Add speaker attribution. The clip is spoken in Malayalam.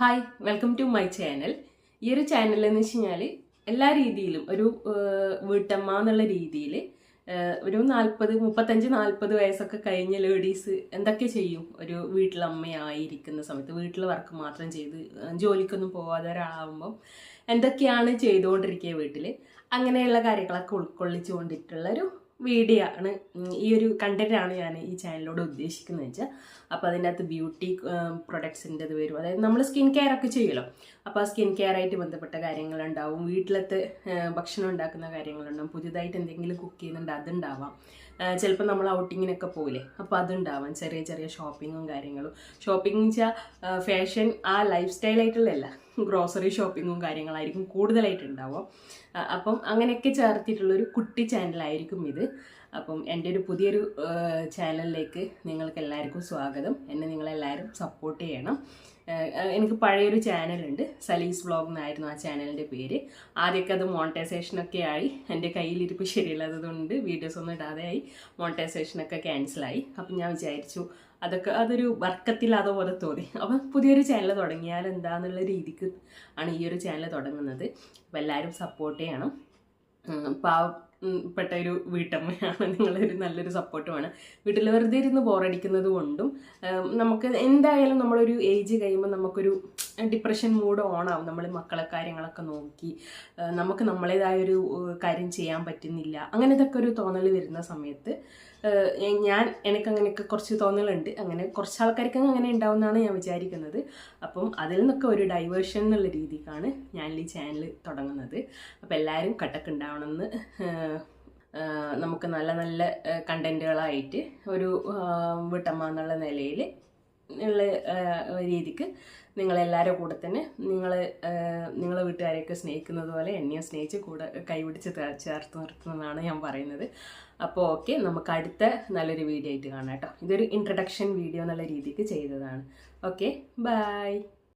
Speaker 1: Hi welcome to my channel ഈ ഒരു ചാനൽ എന്ന് വെച്ച് കഴിഞ്ഞാൽ എല്ലാ രീതിയിലും ഒരു വീട്ടമ്മ എന്നുള്ള രീതിയിൽ ഒരു നാൽപ്പത് മുപ്പത്തഞ്ച് നാൽപ്പത് വയസ്സൊക്കെ കഴിഞ്ഞ ലേഡീസ് എന്തൊക്കെ ചെയ്യും? ഒരു വീട്ടിലമ്മയായിരിക്കുന്ന സമയത്ത് വീട്ടിൽ വർക്ക് മാത്രം ചെയ്ത് ജോലിക്കൊന്നും പോവാതെ ഒരാളാവുമ്പം എന്തൊക്കെയാണ് ചെയ്തുകൊണ്ടിരിക്കുക വീട്ടിൽ അങ്ങനെയുള്ള കാര്യങ്ങളൊക്കെ ഉൾക്കൊള്ളിച്ചുകൊണ്ടിട്ടുള്ള ഒരു വീഡിയോ ആണ് ഈ ഒരു കണ്ടന്റാണ് ഞാൻ ഈ ചാനലിലൂടെ ഉദ്ദേശിക്കുന്നത് വെച്ചാൽ അപ്പോൾ അതിനകത്ത് ബ്യൂട്ടി പ്രൊഡക്ട്സിന്റെ ഇത് വരും. അതായത് നമ്മൾ സ്കിൻ കെയർ ഒക്കെ ചെയ്യുമല്ലോ അപ്പോൾ ആ സ്കിൻ കെയർ ആയിട്ട് ബന്ധപ്പെട്ട കാര്യങ്ങളുണ്ടാവും. വീട്ടിലത്തെ ഭക്ഷണം ഉണ്ടാക്കുന്ന കാര്യങ്ങളുണ്ടാവും. പുതിയതായിട്ട് എന്തെങ്കിലും കുക്ക് ചെയ്യുന്നുണ്ട് അതുണ്ടാവാം. ചിലപ്പോൾ നമ്മൾ ഔട്ടിങ്ങിനൊക്കെ പോയില്ലേ അപ്പോൾ അതുണ്ടാവാം. ചെറിയ ചെറിയ ഷോപ്പിങ്ങും കാര്യങ്ങളും. ഷോപ്പിംഗ് വെച്ചാൽ ഫാഷൻ ആ ലൈഫ് സ്റ്റൈലായിട്ടുള്ളതല്ല. ഗ്രോസറി ഷോപ്പിങ്ങും കാര്യങ്ങളായിരിക്കും കൂടുതലായിട്ട് ഉണ്ടാവുക അപ്പം അങ്ങനെയൊക്കെ ചേർത്തിട്ടുള്ളൊരു കുട്ടി ചാനലായിരിക്കും ഇത്. അപ്പം എന്റെ ഒരു പുതിയൊരു ചാനലിലേക്ക് നിങ്ങൾക്ക് എല്ലാവർക്കും സ്വാഗതം. എന്നെ നിങ്ങളെല്ലാവരും സപ്പോർട്ട് ചെയ്യണം. എനിക്ക് പഴയൊരു ചാനലുണ്ട് സലീസ് വ്ളോഗ് എന്നായിരുന്നു ആ ചാനലിന്റെ പേര്. ആദ്യമൊക്കെ അത് മോണിറ്റൈസേഷനൊക്കെ ആയി. എന്റെ കയ്യിലിരിപ്പ് ശരിയല്ലാത്തതുകൊണ്ട് വീഡിയോസ് ഒന്നും ഇടാതെ ആയി മോണിറ്റൈസേഷനൊക്കെ ക്യാൻസലായി അപ്പം ഞാൻ വിചാരിച്ചു അതൊക്കെ അതൊരു വർക്കത്തില്ലാതെ പോലെ തോന്നി. അപ്പം പുതിയൊരു ചാനൽ തുടങ്ങിയാൽ എന്താന്നുള്ള രീതിക്ക് ആണ് ഈ ഒരു ചാനൽ തുടങ്ങുന്നത്. അപ്പം എല്ലാവരും സപ്പോർട്ട് ചെയ്യണം. പാവപ്പെട്ട ഒരു വീട്ടമ്മയാണ്. നിങ്ങളൊരു നല്ലൊരു സപ്പോർട്ടുമാണ് വീട്ടിൽ വെറുതെ ഇരുന്ന് ബോറടിക്കുന്നത് കൊണ്ടും നമുക്ക് എന്തായാലും നമ്മളൊരു ഏജ് കഴിയുമ്പോൾ നമുക്കൊരു ഡിപ്രഷൻ മൂഡ് ഓൺ ആവും. നമ്മൾ മക്കളെ കാര്യങ്ങളൊക്കെ നോക്കി നമുക്ക് നമ്മളേതായ ഒരു ഏഹ്, കാര്യം ചെയ്യാൻ പറ്റുന്നില്ല. അങ്ങനത്തെ ഒരു തോന്നൽ വരുന്ന സമയത്ത് ഞാൻ എനിക്ക് അങ്ങനെയൊക്കെ കുറച്ച് തോന്നലുണ്ട്. അങ്ങനെ കുറച്ച് ആൾക്കാർക്ക് അങ്ങനെ ഉണ്ടാവുമെന്നാണ് ഞാൻ വിചാരിക്കുന്നത്. അപ്പം അതിൽ നിന്നൊക്കെ ഒരു ഡൈവേർഷൻ എന്നുള്ള രീതിക്കാണ് ഞാൻ ഈ ചാനൽ തുടങ്ങുന്നത്. അപ്പോൾ എല്ലാവരും കട്ടൊക്കെ ഉണ്ടാവണമെന്ന് ഏഹ്, ഏഹ്, നമുക്ക് നല്ല നല്ല കണ്ടന്റുകളായിട്ട് ഒരു വീട്ടമ്മ എന്നുള്ള നിലയിൽ ഉള്ള രീതിക്ക് നിങ്ങളെല്ലാവരും കൂടെ തന്നെ നിങ്ങൾ നിങ്ങളെ വീട്ടുകാരെയൊക്കെ സ്നേഹിക്കുന്നത് പോലെ എന്നെയും സ്നേഹിച്ച് കൂടെ കൈപിടിച്ച് ചേർത്ത് നിർത്തുന്നതാണ് ഞാൻ പറയുന്നത്. അപ്പോൾ ഓക്കെ നമുക്ക് അടുത്ത നല്ലൊരു വീഡിയോ ആയിട്ട് കാണാം കേട്ടോ. ഇതൊരു ഇൻട്രഡക്ഷൻ വീഡിയോ എന്നുള്ള രീതിക്ക് ചെയ്തതാണ്. Okay bye